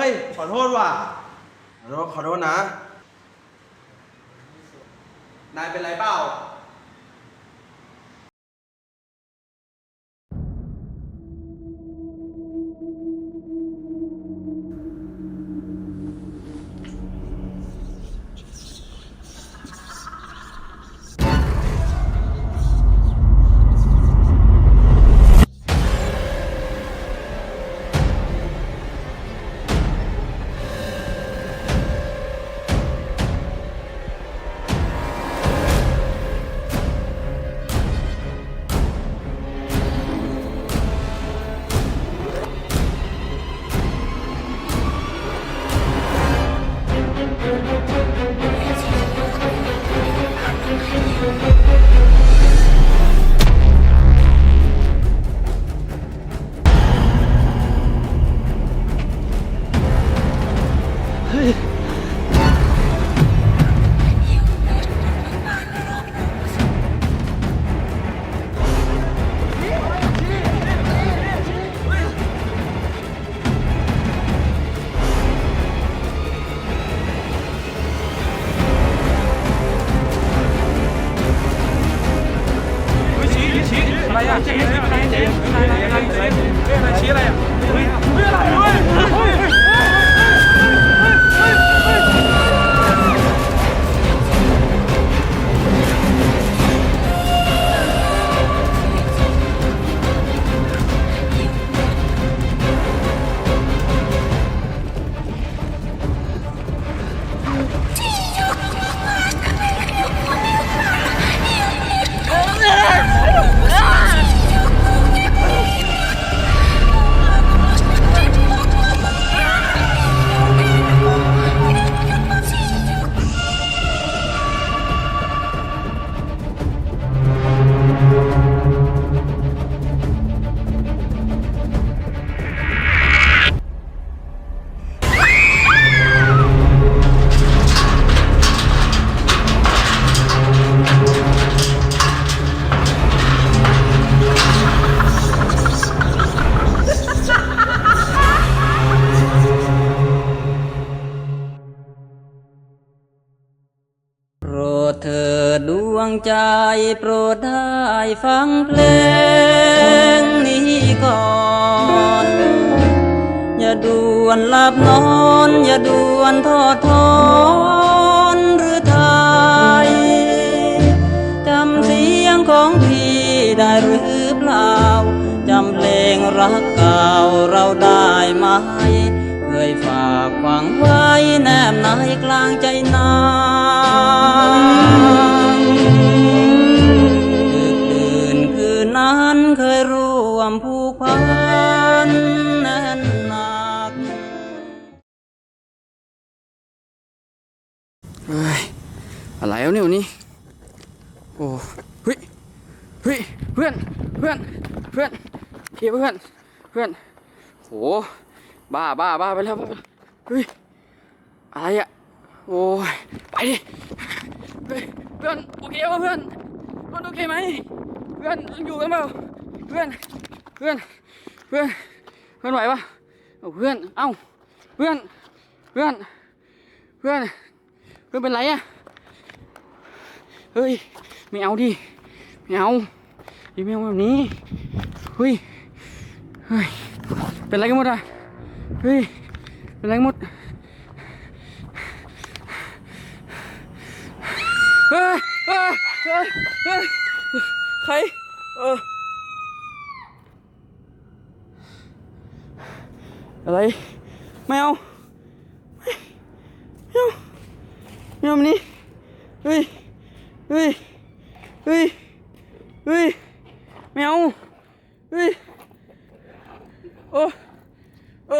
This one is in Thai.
ฮ้ย ขอโทษว่ะขอโทษขอโทษนะ นายเป็นไรเปล่า ชี้อะไร ใจโปรดได้ฟังเพลงนี้ก่อน อย่าด่วนหลับนอน อย่าด่วนทอดทอนหรือไทยจำเสียงของพี่ได้หรือเปล่า จำเพลงรักเก่าเราได้ไหมเคยฝากฝังไว้แนบในกลางใจนา อะไรวะเนี่ยวันนี้ โอ้เฮ้ยเฮ้ยเพื่อนเพื่อนเพื่อนเฮียเพื่อนเพื่อนโหบ้าบ้าบ้าไปแล้วบ้าไปแล้วเฮ้ยอะไรอะโอ้ยไปดิเพื่อนโอเคป่ะเพื่อนเพื่อนโอเคไหมเพื่อนอยู่กันเปล่าเพื่อนเพื่อนเพื่อนเพื่อนไหวปะเพื่อนเอ้าเพื่อนเพื่อนเพื่อน เพื่อนเป็นไรอะเฮ้ยไม่เอาดิไม่เอาอย่าไม่เอาแบบนี้เฮ้ยเฮ้ยเป็นไรกันหมดอะเฮ้ยเป็นไรกันหมดเฮ้ยเฮ้ยเฮ้ยใครเอออะไรไม่เอา ไม่เอา ไม่เอานี่เฮ้ยเฮ้ยเฮ้ยเฮ้ยแมวเฮ้ยโอ้โอ้